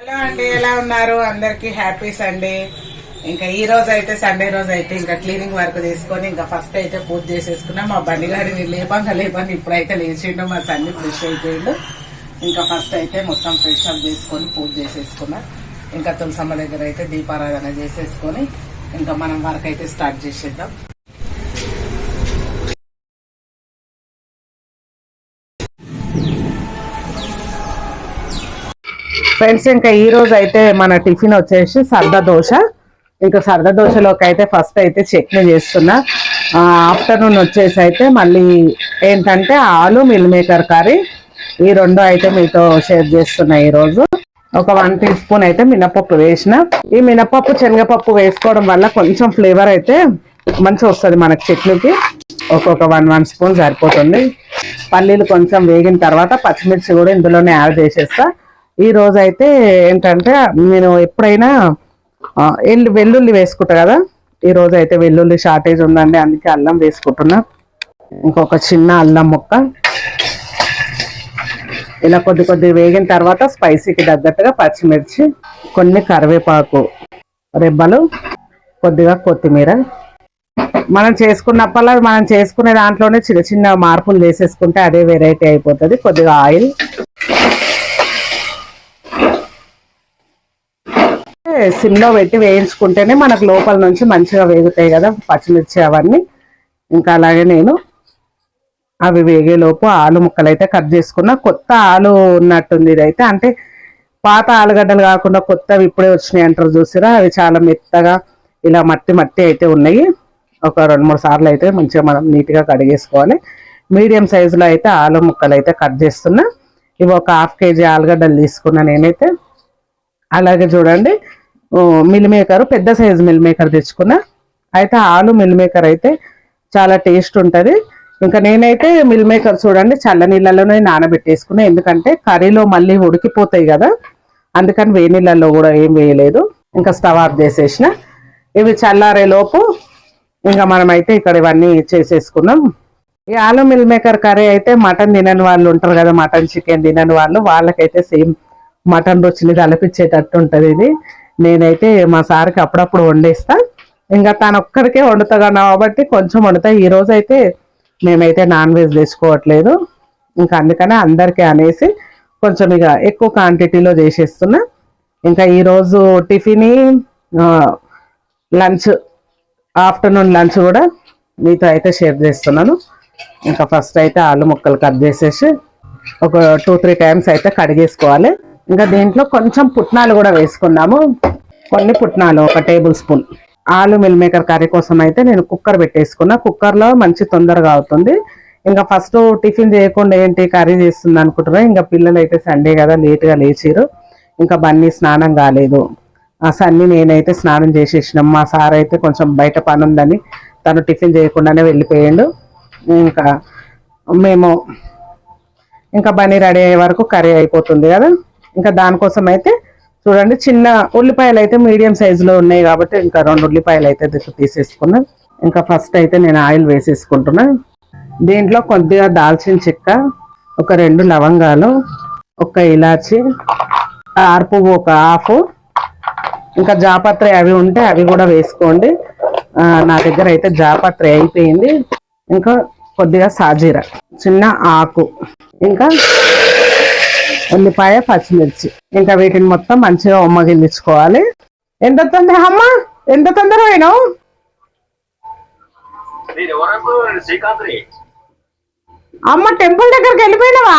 Hello అండి ఎలా ఉన్నారు? అందరికి హ్యాపీ సండే. ఇంకా ఈ రోజు అయితే సండే రోజు అయితే ఇంకా క్లీనింగ్ వర్క్ తీసుకొని ఇంకా ఫస్ట్ అయితే పూజ చేసేసుకున్నాం. మా బండి గారిని లేపంగా లేపని ఇప్పుడైతే లేచిండు మా సన్ని ఫ్రెష్ అయిపోయిండు. ఇంకా ఫస్ట్ అయితే మొత్తం ఫ్రెష్ అప్ చేసుకొని పూజ చేసేసుకున్నాం. ఇంకా తులసమ్మ దగ్గర అయితే దీపారాధన చేసేసుకొని ఇంకా మనం వర్క్ అయితే స్టార్ట్ చేసేద్దాం. ఫ్రెండ్స్ ఇంకా ఈ రోజు అయితే మన టిఫిన్ వచ్చేసి సర్ద దోశ. ఇంకా సర్ద దోశలోకి అయితే ఫస్ట్ అయితే చట్నీ చేస్తున్నా. ఆఫ్టర్నూన్ వచ్చేసి అయితే మళ్ళీ ఏంటంటే ఆలు మిల్ మేకర్ కర్రీ. ఈ రెండు అయితే మీతో షేర్ చేస్తున్నా ఈరోజు ఒక వన్ టీ స్పూన్ అయితే మినపప్పు వేసిన. ఈ మినపప్పు శనగపప్పు వేసుకోవడం వల్ల కొంచెం ఫ్లేవర్ అయితే మంచిగా వస్తుంది మనకి చట్నీకి. ఒక్కొక్క వన్ వన్ స్పూన్ సరిపోతుంది. పల్లీలు కొంచెం వేగిన తర్వాత పచ్చిమిర్చి కూడా ఇందులోనే యాడ్ చేసేస్తా. ఈ రోజు అయితే ఏంటంటే నేను ఎప్పుడైనా ఎల్లు వెల్లుల్లి వేసుకుంటా కదా? ఈ రోజు అయితే వెల్లుల్లి షార్టేజ్ ఉందండి అందుకే అల్లం వేసుకుంటున్నా. ఇంకొక చిన్న అల్లం ముక్క. ఇలా కొద్ది కొద్ది వేగిన తర్వాత స్పైసీకి తగ్గట్టుగా పచ్చిమిర్చి కొన్ని కరివేపాకు రెబ్బలు కొద్దిగా కొత్తిమీర. మనం చేసుకున్నప్పల్లా మనం చేసుకునే దాంట్లోనే చిన్న చిన్న మార్పులు చేసేసుకుంటే అదే వెరైటీ అయిపోతుంది. కొద్దిగా ఆయిల్ సిమ్లో పెట్టి వేయించుకుంటేనే మనకు లోపల నుంచి మంచిగా వేగుతాయి కదా పచ్చిమిర్చి అవన్నీ. ఇంకా అలాగే నేను అవి వేగేలోపు ఆలు ముక్కలు అయితే కట్ చేసుకున్నా. కొత్త ఆలు ఉన్నట్టుంది ఇదైతే. అంటే పాత ఆలుగడ్డలు కాకుండా కొత్తవి ఇప్పుడే వచ్చినాయి అంటారు చూసిరా? అవి చాలా మెత్తగా ఇలా మట్టి మట్టి అయితే ఉన్నాయి. ఒక రెండు మూడు సార్లు అయితే మంచిగా మనం నీట్గా కడిగేసుకోవాలి. మీడియం సైజులో అయితే ఆలు ముక్కలు అయితే కట్ చేస్తున్నా. ఇవి ఒక హాఫ్ కేజీ ఆలుగడ్డలు తీసుకున్నా నేనైతే. అలాగే చూడండి మిల్ మేకర్ పెద్ద సైజు మిల్ మేకర్ తెచ్చుకున్నా. అయితే ఆలు మిల్ మేకర్ అయితే చాలా టేస్ట్ ఉంటుంది. ఇంకా నేనైతే మిల్ మేకర్ చూడండి చల్ల నీళ్ళలోనే నానబెట్టేసుకున్నా. ఎందుకంటే కర్రీలో మళ్ళీ ఉడికిపోతాయి కదా అందుకని వేడి నీళ్ళల్లో కూడా ఏం వేయలేదు. ఇంకా స్టవ్ ఆఫ్ చేసేసిన. ఇవి చల్లారేలోపు ఇంకా మనమైతే ఇక్కడ ఇవన్నీ చేసేసుకున్నాం. ఈ ఆలు మిల్ మేకర్ కర్రీ అయితే మటన్ తినని వాళ్ళు ఉంటారు కదా మటన్ చికెన్ తినని వాళ్ళు వాళ్ళకైతే సేమ్ మటన్ రుచిని తలపించేటట్టు ఉంటుంది ఇది. నేనైతే మా సార్కి అప్పుడప్పుడు వండేస్తా. ఇంకా తను ఒక్కడికే వండుతా కాబట్టి కొంచెం వండుతా. ఈరోజు అయితే మేమైతే నాన్ వెజ్ తెచ్చుకోవట్లేదు. ఇంకా అందుకనే అందరికీ అనేసి కొంచెం ఇక ఎక్కువ క్వాంటిటీలో చేసేస్తున్నా. ఇంకా ఈరోజు టిఫిన్ లంచ్ ఆఫ్టర్నూన్ లంచ్ కూడా మీతో అయితే షేర్ చేస్తున్నాను. ఇంకా ఫస్ట్ అయితే ఆలు ముక్కలు కట్ చేసేసి ఒక టూ త్రీ టైమ్స్ అయితే కడిగేసుకోవాలి. ఇంకా దీంట్లో కొంచెం పుట్నాలు కూడా వేసుకున్నాము. కొన్ని పుట్నాలు ఒక టేబుల్ స్పూన్. ఆలు మిల్ మేకర్ కర్రీ కోసం అయితే నేను కుక్కర్ పెట్టేసుకున్నా. కుక్కర్లో మంచి తొందరగా అవుతుంది. ఇంకా ఫస్ట్ టిఫిన్ చేయకుండా ఏంటి కర్రీ చేస్తుంది అనుకుంటున్నా. ఇంకా పిల్లలు అయితే సండే కదా లేట్గా లేచిరు ఇంకా బన్నీ స్నానం కాలేదు. ఆ సన్ని నేనైతే స్నానం చేసేసినాం. మా సార్ అయితే కొంచెం బయట పని ఉందని తను టిఫిన్ చేయకుండానే వెళ్ళిపోయాడు. ఇంకా మేము ఇంకా బన్నీ రెడీ అయ్యే వరకు కర్రీ అయిపోతుంది కదా. ఇంకా దానికోసం అయితే చూడండి చిన్న ఉల్లిపాయలు అయితే మీడియం సైజులో ఉన్నాయి కాబట్టి ఇంకా రెండు ఉల్లిపాయలు అయితే దీంట్లో తీసేసుకున్నా. ఇంకా ఫస్ట్ అయితే నేను ఆయిల్ వేసేసుకుంటున్నా. దీంట్లో కొద్దిగా దాల్చిన చెక్క ఒక రెండు లవంగాలు ఒక ఇలాచి ఆర్పు ఒక హాఫ్. ఇంకా జాపత్రి అవి ఉంటే అవి కూడా వేసుకోండి. నా దగ్గర అయితే జాపత్రి అయిపోయింది. ఇంకా కొద్దిగా సాజీర చిన్న ఆకు. ఇంకా ఉల్లిపాయ పచ్చిమిర్చి. ఇంకా వీటిని మొత్తం మంచిగా ఉమ్మగిల్లించుకోవాలి ఎంత తొందర అమ్మ? ఎంత తొందర శ్రీకాంత్ని. అమ్మ టెంపుల్ దగ్గరికి వెళ్ళిపోయినావా?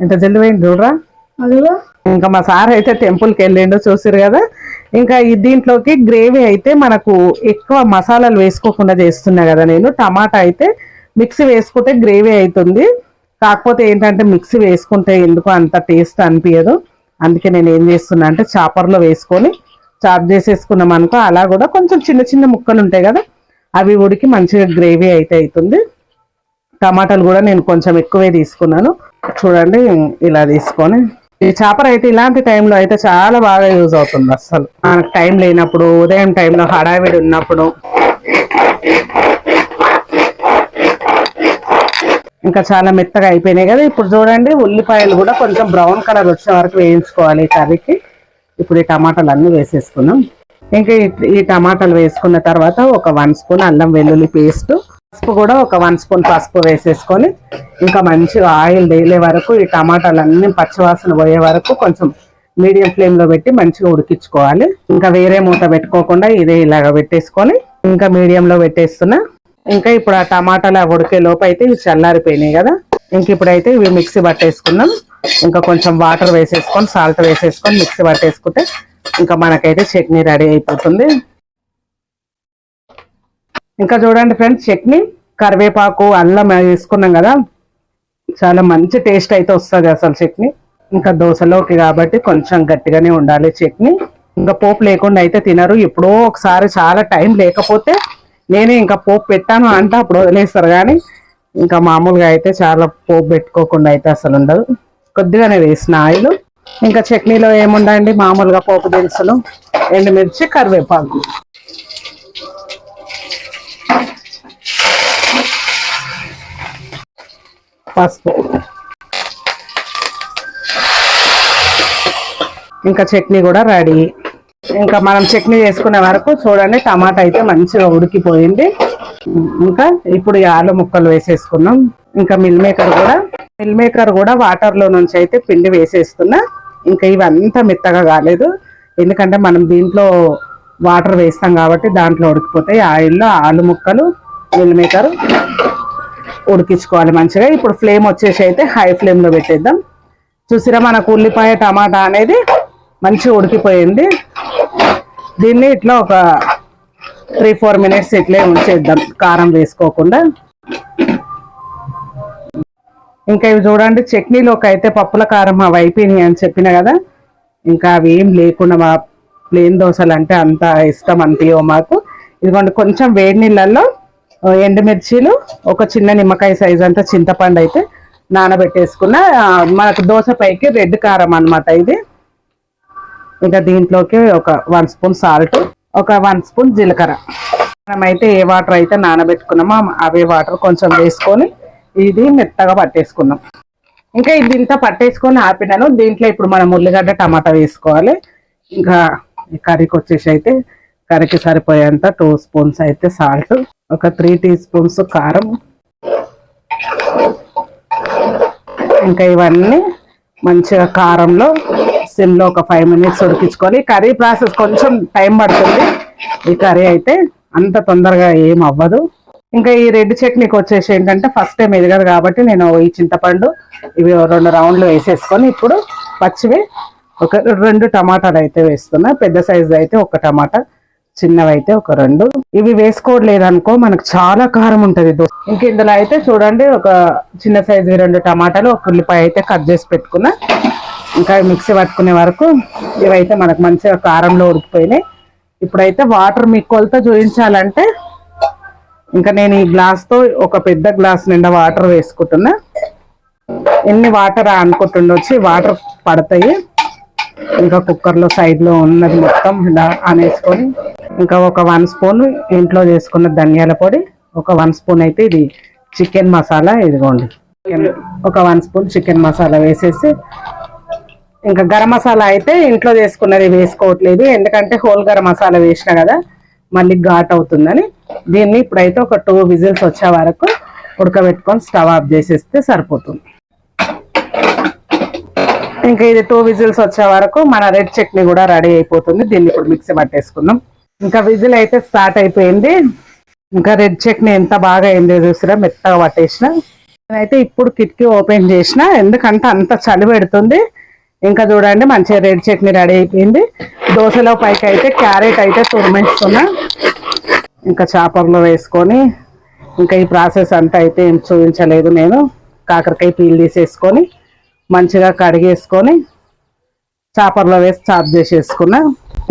ఎంత జల్ది పోయింది చూడరా? ఇంకా మా సార్ అయితే టెంపుల్కి వెళ్ళిండు చూసారు కదా? ఇంకా దీంట్లోకి గ్రేవీ అయితే మనకు ఎక్కువ మసాలాలు వేసుకోకుండా చేస్తున్నా కదా నేను. టమాటా అయితే మిక్సీ వేసుకుంటే గ్రేవీ అవుతుంది. కాకపోతే ఏంటంటే మిక్సీ వేసుకుంటే ఎందుకు అంత టేస్ట్ అనిపించదు అందుకే నేను ఏం చేస్తున్నా అంటే చాపర్లో వేసుకొని చాప్ చేసేసుకున్నాం అనుకో అలా కూడా కొంచెం చిన్న చిన్న ముక్కలు ఉంటాయి కదా అవి ఉడికి మంచిగా గ్రేవీ అయితే అవుతుంది. టమాటాలు కూడా నేను కొంచెం ఎక్కువే తీసుకున్నాను. చూడండి ఇలా తీసుకొని ఈ చాపర్ అయితే ఇలాంటి టైంలో అయితే చాలా బాగా యూజ్ అవుతుంది అసలు మనకు టైం లేనప్పుడు ఉదయం టైంలో హడావిడి ఉన్నప్పుడు. ఇంకా చాలా మెత్తగా అయిపోయినాయి కదా. ఇప్పుడు చూడండి ఉల్లిపాయలు కూడా కొంచెం బ్రౌన్ కలర్ వచ్చే వరకు వేయించుకోవాలి కర్రీకి. ఇప్పుడు ఈ టమాటాలు అన్ని వేసేసుకున్నాం. ఇంకా ఈ టమాటాలు వేసుకున్న తర్వాత ఒక వన్ స్పూన్ అల్లం వెల్లుల్లి పేస్ట్ పసుపు కూడా ఒక వన్ స్పూన్ పసుపు వేసేసుకొని ఇంకా మంచిగా ఆయిల్ తేలే వరకు ఈ టమాటాలు అన్ని పచ్చివాసన పోయే వరకు కొంచెం మీడియం ఫ్లేమ్లో పెట్టి మంచిగా ఉడికించుకోవాలి. ఇంకా వేరే మూత పెట్టుకోకుండా ఇదే ఇలాగ పెట్టేసుకొని ఇంకా మీడియం లో పెట్టేస్తున్నా. ఇంకా ఇప్పుడు ఆ టమాటాలు ఉడికే లోపు అయితే ఇవి చల్లారిపోయినాయి కదా. ఇంక ఇప్పుడైతే ఇవి మిక్సీ పట్టేసుకున్నాం ఇంకా కొంచెం వాటర్ వేసేసుకొని సాల్ట్ వేసేసుకొని మిక్సీ పట్టేసుకుంటే ఇంకా మనకైతే చట్నీ రెడీ అయిపోతుంది. ఇంకా చూడండి ఫ్రెండ్స్ చట్నీ కరివేపాకు అల్లం వేసుకున్నాం కదా. చాలా మంచి టేస్ట్ అయితే వస్తుంది అసలు చట్నీ. ఇంకా దోశలోకి కాబట్టి కొంచెం గట్టిగానే ఉండాలి చట్నీ. ఇంకా పోపు లేకుండా అయితే తినరు. ఎప్పుడో ఒకసారి చాలా టైం లేకపోతే నేనే ఇంకా పోపు పెట్టాను అంటే అప్పుడు వదిలేస్తారు కానీ ఇంకా మామూలుగా అయితే చాలా పోపు పెట్టుకోకుండా అయితే అసలు ఉండదు. కొద్దిగానే వేసిన ఆయిల్. ఇంకా చట్నీలో ఏముండండి మామూలుగా పోపు దినుసులు ఎండుమిర్చి కరివేపాకు. పసుపు. ఇంకా చట్నీ కూడా రెడీ. ఇంకా మనం చట్నీ చేసుకునే వరకు చూడండి టమాటా అయితే మంచిగా ఉడికిపోయింది. ఇంకా ఇప్పుడు ఈ ఆలు ముక్కలు వేసేసుకున్నాం. ఇంకా మిల్ మేకర్ కూడా మిల్ మేకర్ కూడా వాటర్లో నుంచి అయితే పిండి వేసేస్తున్నా. ఇంకా ఇవంతా మెత్తగా కాలేదు. ఎందుకంటే మనం దీంట్లో వాటర్ వేస్తాం కాబట్టి దాంట్లో ఉడికిపోతాయి. ఆయిల్లో ఆలు ముక్కలు మిల్ మేకర్. ఉడికించుకోవాలి మంచిగా. ఇప్పుడు ఫ్లేమ్ వచ్చేసి అయితే హై ఫ్లేమ్లో పెట్టేద్దాం. చూసిరా మనకు ఉల్లిపాయ టమాటా అనేది మంచిగా ఉడికిపోయింది. దీన్ని ఇట్లా ఒక త్రీ ఫోర్ మినిట్స్ ఇట్లే ఉంచేద్దాం కారం వేసుకోకుండా. ఇంకా ఇవి చూడండి చట్నీలోకి అయితే పప్పుల కారం అవి అయిపోయినాయి అని చెప్పిన కదా. ఇంకా అవి ఏం లేకుండా మా ప్లేన్ దోశలు అంటే అంత ఇష్టం అనిపించవు మాకు. ఇదిగోండి కొంచెం వేడి నీళ్ళల్లో ఎండుమిర్చీలు ఒక చిన్న నిమ్మకాయ సైజ్ అంతా చింతపండు అయితే నానబెట్టేసుకున్న మనకు దోశ పైకి రెడ్ కారం అనమాట ఇది. ఇంకా దీంట్లోకి ఒక వన్ స్పూన్ సాల్ట్ ఒక వన్ స్పూన్ జీలకర్ర. మనమైతే ఏ వాటర్ అయితే నానబెట్టుకున్నామో అవే వాటర్ కొంచెం వేసుకొని ఇది మెత్తగా పట్టేసుకున్నాం. ఇంకా ఇది ఇంత పట్టేసుకొని ఆపినాను. దీంట్లో ఇప్పుడు మనం ఉల్లిగడ్డ టమాటా వేసుకోవాలి. ఇంకా కర్రీకి వచ్చేసి అయితే కర్రీకి సరిపోయేంత టూ స్పూన్స్ అయితే సాల్ట్ ఒక త్రీ టీ స్పూన్స్ కారం. ఇంకా ఇవన్నీ మంచిగా కారంలో సిమ్లో ఒక ఫైవ్ మినిట్స్ ఉడికించుకొని కర్రీ ప్రాసెస్ కొంచెం టైం పడుతుంది. ఈ కర్రీ అయితే అంత తొందరగా ఏం అవ్వదు. ఇంకా ఈ రెడ్ చట్నీకి వచ్చేసి ఏంటంటే ఫస్ట్ టైం ఎదగదు కాబట్టి నేను ఈ చింతపండు ఇవి రెండు రౌండ్లు వేసేసుకొని ఇప్పుడు పచ్చివి ఒక రెండు టమాటాలు అయితే వేస్తున్నా పెద్ద సైజు అయితే ఒక టమాటా. చిన్నవి అయితే ఒక రెండు. ఇవి వేసుకోవట్లేదు అనుకో మనకు చాలా కారం ఉంటది ఇంక ఇందులో అయితే చూడండి ఒక చిన్న సైజు రెండు టమాటాలు ఒక ఉల్లిపాయ అయితే కట్ చేసి పెట్టుకున్నా. ఇంకా మిక్సీ పట్టుకునే వరకు ఇవైతే మనకు మంచిగా కారంలో ఉడికిపోయినాయి. ఇప్పుడైతే వాటర్ మీకు కొలత చూపించాలంటే ఇంకా నేను ఈ గ్లాస్తో ఒక పెద్ద గ్లాస్ నిండా వాటర్ వేసుకుంటున్నా. ఎన్ని వాటర్ అనుకుంటుండొచ్చి వాటర్ పడతాయి. ఇంకా కుక్కర్లో సైడ్లో ఉన్నది మొత్తం ఇలా అనేసుకొని ఇంకా ఒక వన్ స్పూన్ ఇంట్లో చేసుకున్న ధనియాల పొడి ఒక వన్ స్పూన్ అయితే ఇది చికెన్ మసాలా ఇదిగోండి. ఒక వన్ స్పూన్ చికెన్ మసాలా వేసేసి ఇంకా గరం మసాలా అయితే ఇంట్లో చేసుకున్నది వేసుకోవట్లేదు ఎందుకంటే హోల్ గరం మసాలా వేసిన కదా మళ్ళీ ఘాట్ అవుతుందని. దీన్ని ఇప్పుడైతే ఒక టూ విజిల్స్ వచ్చే వరకు ఉడకబెట్టుకొని స్టవ్ ఆఫ్ చేసేస్తే సరిపోతుంది. ఇంకా ఇది టూ విజిల్స్ వచ్చే వరకు మన రెడ్ చట్నీ కూడా రెడీ అయిపోతుంది దీన్ని ఇప్పుడు మిక్సీ పట్టేసుకుందాం. ఇంకా విజిల్ అయితే స్టార్ట్ అయిపోయింది. ఇంకా రెడ్ చట్నీ ఎంత బాగా అయిందో చూసిరా మెత్తగా పట్టేసిన. నేనైతే ఇప్పుడు కిటికీ ఓపెన్ చేసిన ఎందుకంటే అంత చలి పెడుతుంది. ఇంకా చూడండి మంచిగా రెడ్ చట్నీ రెడీ అయిపోయింది. దోశలో పైకి అయితే క్యారెట్ అయితే తురిమేస్తున్నా. ఇంకా చేపల్లో వేసుకొని ఇంకా ఈ ప్రాసెస్ అంతా అయితే ఏం చూపించలేదు నేను. కాకరకాయ పీల్ తీసేసుకొని మంచిగా కడిగేసుకొని చాపర్లో వేసి చాప్ చేసేసుకున్నా.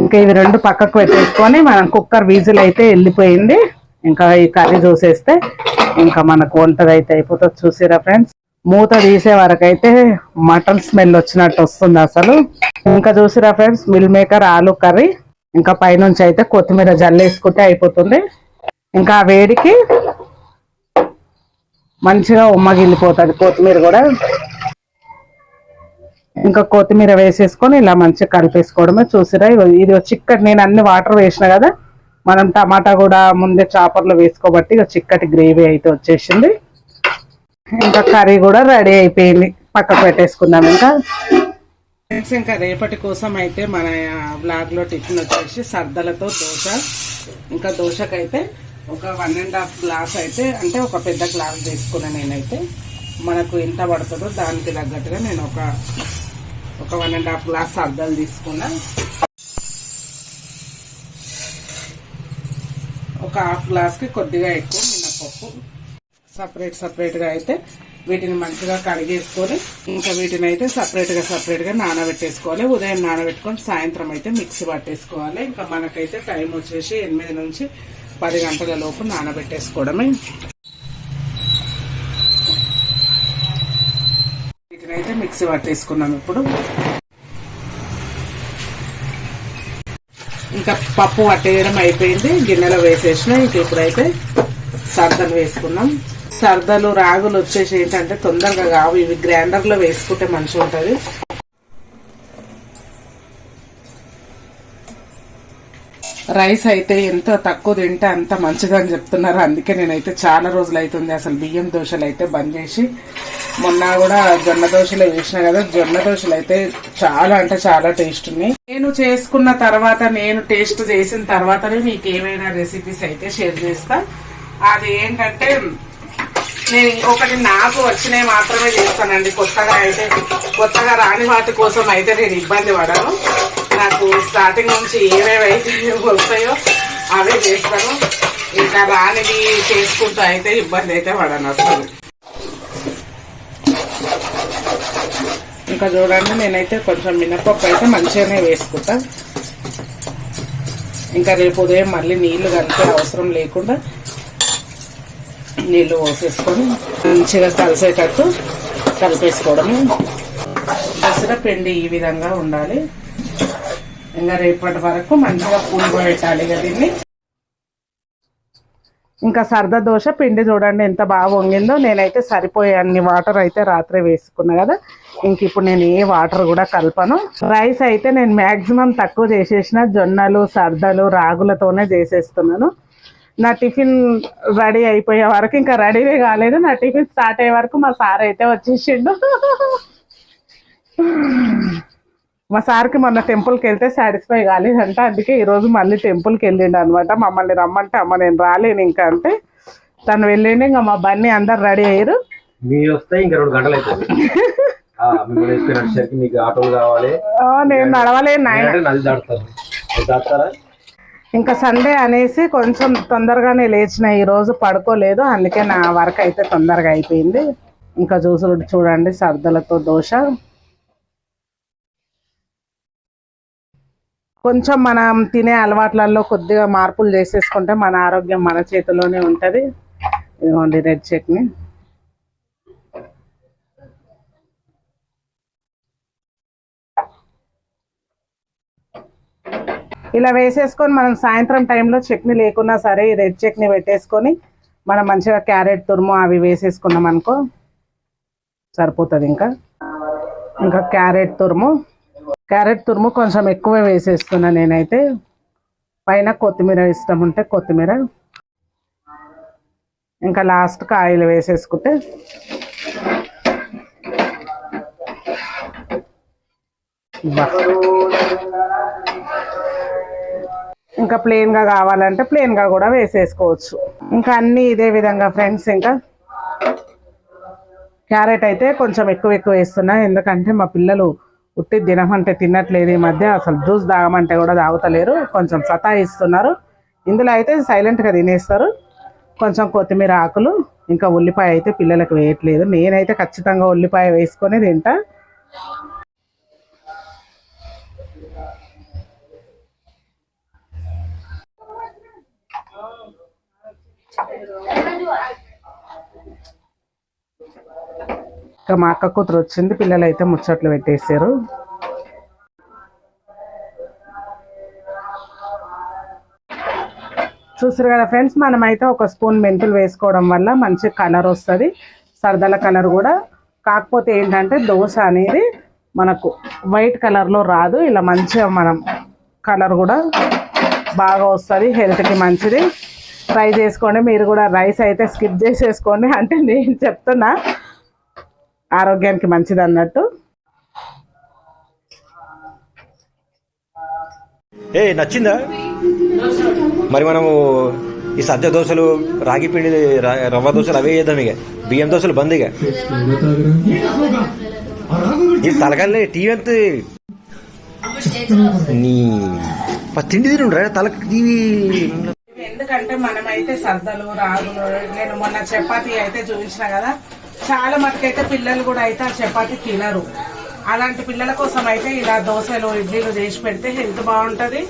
ఇంకా ఇవి రెండు పక్కకు పెట్టేసుకొని మనం కుక్కర్ వీజులు అయితే వెళ్ళిపోయింది. ఇంకా ఈ కర్రీ చూసేస్తే ఇంకా మనకు వంటది అయితే అయిపోతుంది. చూసిరా ఫ్రెండ్స్? మూత తీసే వరకు అయితే మటన్ స్మెల్ వచ్చినట్టు వస్తుంది అసలు. ఇంకా చూసిరా ఫ్రెండ్స్? మిల్ మేకర్ ఆలు కర్రీ. ఇంకా పైనుంచి అయితే కొత్తిమీర జల్లేసుకుంటే అయిపోతుంది. ఇంకా ఆ వేడికి మంచిగా ఉమ్మగిల్లిపోతుంది కొత్తిమీర కూడా. ఇంకా కొత్తిమీర వేసేసుకొని ఇలా మంచిగా కలిపేసుకోవడమే చూసిరా. ఇగో ఇది చిక్కటి నేను అన్ని వాటర్ వేసిన కదా మనం టమాటా కూడా ముందే చాపర్లో వేసుకోబట్టి ఇక చిక్కటి గ్రేవీ అయితే వచ్చేసింది. ఇంకా కర్రీ కూడా రెడీ అయిపోయింది. పక్కకు పెట్టేసుకుందాం ఇంకా. ఫ్రెండ్స్ ఇంకా రేపటి కోసం అయితే మన బ్లాగ్లో టిఫిన్ వచ్చేసి సర్దలతో దోశ. ఇంకా దోశకైతే ఒక వన్ అండ్ హాఫ్ గ్లాస్ అయితే అంటే ఒక పెద్ద గ్లాస్ తీసుకున్నాను నేనైతే. మనకు ఎంత పడుతుందో దానికి తగ్గట్టుగా నేను ఒక ఒక వన్ అండ్ హాఫ్ గ్లాస్ అద్దాలు తీసుకున్నా. ఒక హాఫ్ గ్లాస్కి కొద్దిగా ఎక్కువ మినపప్పు. సపరేట్ సపరేట్గా అయితే వీటిని మంచిగా కడిగేసుకొని ఇంకా వీటిని అయితే సపరేట్గా సపరేట్గా నానబెట్టేసుకోవాలి. ఉదయం నానబెట్టుకొని సాయంత్రం అయితే మిక్సీ పట్టేసుకోవాలి. ఇంకా మనకైతే టైం వచ్చేసి ఎనిమిది నుంచి పది గంటల లోపు నానబెట్టేసుకోవడమే. అయితే మిక్సీ పట్టేసుకున్నాం ఇప్పుడు. ఇంకా పప్పు పట్టేయడం అయిపోయింది గిన్నెలో వేసేసిన ఇంక ఇప్పుడైతే సర్దలు వేసుకున్నాం. సర్దలు రాగులు వచ్చేసి ఏంటంటే తొందరగా కావు ఇవి గ్రైండర్లో వేసుకుంటే మంచిగా ఉంటది. రైస్ అయితే ఎంత తక్కువ తింటే అంత మంచిదని చెప్తున్నారు. అందుకే నేనైతే చాలా రోజులు అవుతుంది అసలు బియ్యం దోశలు అయితే బంద్ చేసి. మొన్న కూడా జొన్న దోశలు వేసిన కదా జొన్న దోశలు అయితే చాలా అంటే చాలా టేస్ట్ ఉన్నాయి. నేను చేసుకున్న తర్వాత నేను టేస్ట్ చేసిన తర్వాతనే మీకు ఏమైనా రెసిపీస్ అయితే షేర్ చేస్తా. అది ఏంటంటే నేను ఇంకొకటి నాకు వచ్చినవి మాత్రమే చేస్తానండి. కొత్తగా అయితే కొత్తగా రాని వాటి కోసం అయితే నేను ఇబ్బంది పడను. నాకు స్టార్టింగ్ నుంచి ఏవేవి అయితే వస్తాయో అవే చేస్తాను. ఇంకా రానివి చేసుకుంటూ అయితే ఇబ్బంది అయితే పడను అసలు ఇంకా చూడండి నేనైతే కొంచెం మినపప్పు అయితే మంచిగానే వేసుకుంటా. ఇంకా రేపు ఉదయం మళ్ళీ నీళ్ళు కలిపే అవసరం లేకుండా నీళ్ళు పోసేసుకొని మంచిగా కలిసేటట్టు కలిపేసుకోవడము. దసరా పిండి ఈ విధంగా ఉండాలి. ఇంకా రేపటి వరకు మంచిగా పూలు పెట్టాలి కదా దీన్ని. ఇంకా సరదా దోశ పిండి చూడండి ఎంత బాగా వంగిందో. నేనైతే సరిపోయే అన్ని వాటర్ అయితే రాత్రి వేసుకున్నా కదా. ఇంక ఇప్పుడు నేను ఏ వాటర్ కూడా కలపను. రైస్ అయితే నేను మ్యాక్సిమం తక్కువ చేసేసిన. జొన్నలు సర్దలు రాగులతోనే చేసేస్తున్నాను. నా టిఫిన్ రెడీ అయిపోయే వరకు ఇంకా రెడీనే కాలేదు. నా టిఫిన్ స్టార్ట్ అయ్యే వరకు మా సార్ అయితే వచ్చేసిండు. మా సార్కి మొన్న టెంపుల్కి వెళ్తే సాటిస్ఫై కాలేదంట. అందుకే ఈరోజు మళ్ళీ టెంపుల్కి వెళ్ళిండు అనమాట మమ్మల్ని రమ్మంటే అమ్మ నేను రాలేను ఇంకా అంటే తను వెళ్ళిండు. ఇంకా మా బన్నీ అందరు రెడీ అయ్యారు. మీరు వస్తే ఇంకా రెండు గంటలు అవుతుంది ఆ, మిమ్మల్ని వేసుకుని వచ్చేసరికి మీకు ఆటోలు కావాలి. "ఆ, నేను నడవలేను ఇంకా సండే అనేసి కొంచెం తొందరగానే లేచిన ఈ రోజు పడుకోలేదు. అందుకే నా వర్క్ అయితే తొందరగా అయిపోయింది. ఇంకా చూసు చూడండి సర్దలతో దోశ. కొంచెం మనం తినే అలవాట్లలో కొద్దిగా మార్పులు చేసేసుకుంటే మన ఆరోగ్యం మన చేతిలోనే ఉంటుంది. ఇదిగోండి రెడ్ చట్నీ. ఇలా వేసేసుకొని మనం సాయంత్రం టైంలో చట్నీ లేకున్నా సరే ఈ రెడ్ చట్నీ పెట్టేసుకొని మనం మంచిగా క్యారెట్ తురుము అవి వేసేసుకున్నాం అనుకో సరిపోతుంది ఇంకా. ఇంకా క్యారెట్ తురుము. క్యారెట్ తురుము కొంచెం ఎక్కువ వేసేస్తున్నా నేనైతే. పైన కొత్తిమీర ఇష్టం ఉంటే కొత్తిమీర. ఇంకా లాస్ట్కి ఆయిల్ వేసేసుకుంటే. ఇంకా ప్లెయిన్గా కావాలంటే ప్లెయిన్గా కూడా వేసేసుకోవచ్చు. ఇంకా అన్నీ ఇదే విధంగా ఫ్రెండ్స్ ఇంకా క్యారెట్ అయితే కొంచెం ఎక్కువ ఎక్కువ వేస్తున్నా. ఎందుకంటే మా పిల్లలు ఉట్టి తినమంటే తినట్లేదు ఈ మధ్య. అసలు జ్యూస్ తాగమంటే కూడా తాగుతలేరు. కొంచెం సతాయిస్తున్నారు. ఇందులో అయితే సైలెంట్గా తినేస్తారు. కొంచెం కొత్తిమీర ఆకులు ఇంకా ఉల్లిపాయ అయితే పిల్లలకు వేయట్లేదు. నేనైతే ఖచ్చితంగా ఉల్లిపాయ వేసుకొని తింటా. ఇంకా మా అక్క కూతురు వచ్చింది పిల్లలు అయితే ముచ్చట్లు పెట్టేశారు. చూసారు కదా ఫ్రెండ్స్ మనమైతే ఒక స్పూన్ మెంతులు వేసుకోవడం వల్ల మంచి కలర్ వస్తుంది. సరదల కలర్ కూడా. కాకపోతే ఏంటంటే దోశ అనేది మనకు వైట్ కలర్లో రాదు. ఇలా మంచిగా మనం కలర్ కూడా బాగా వస్తుంది హెల్త్కి మంచిది. ట్రై చేసుకోండి మీరు కూడా రైస్ అయితే స్కిప్ చేసేసుకోండి. అంటే నేను చెప్తున్నా ఆరోగ్యానికి మంచిది అన్నట్టు ఏ నచ్చిందా? మరి మనము ఈ సజ్జ దోశలు రాగి పిండి రవ్వ దోశలు అవే చేద్దాం ఇక. బియ్యం దోశలు బంద్ ఇక. ఈ తలకాయలే టీవీ ఎంత నీ ప- తిండి తినుండ్రా తల టీవీ. ఎందుకంటే మనమైతే సర్దలు రాగులు నేను మొన్న చపాతీ అయితే చూపించిన కదా చాలా మటుకైతే పిల్లలు కూడా అయితే ఆ చపాతి తినరు. అలాంటి పిల్లల కోసం అయితే ఇలా దోశలు ఇడ్లీలు చేసి పెడితే హెల్త్ బాగుంటుంది.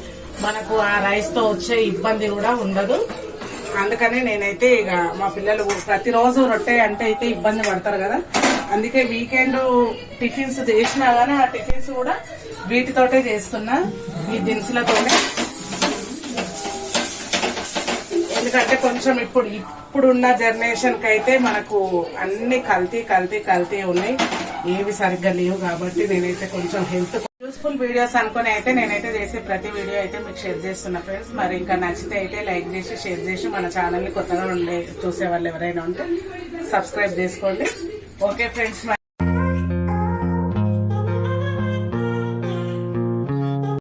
మనకు ఆ రైస్తో వచ్చే ఇబ్బంది కూడా ఉండదు. అందుకని నేనైతే ఇక మా పిల్లలు ప్రతిరోజు రొట్టె అంటే అయితే ఇబ్బంది పడతారు కదా. అందుకే వీకెండ్ టిఫిన్స్ చేసినా గానీ ఆ టిఫిన్స్ కూడా వీటితోటే చేస్తున్నా. ఈ దినుసులతోనే. ఎందుకంటే కొంచెం ఇప్పుడు ఇప్పుడున్న జనరేషన్కి అయితే మనకు అన్ని కల్తీ కల్తీ కల్తీ ఉన్నాయి. ఏవి సరిగ్గా లేవు కాబట్టి నేనైతే కొంచెం హెల్త్ యూస్ఫుల్ వీడియోస్ అనుకుని అయితే నేనైతే చేసే ప్రతి వీడియో అయితే మీకు షేర్ చేస్తున్నా ఫ్రెండ్స్ మరి ఇంకా నచ్చితే అయితే లైక్ చేసి షేర్ చేసి మన ఛానల్ని కొత్తగా ఉండే చూసే వాళ్ళు ఎవరైనా ఉంటే సబ్స్క్రైబ్ చేసుకోండి. Okay friends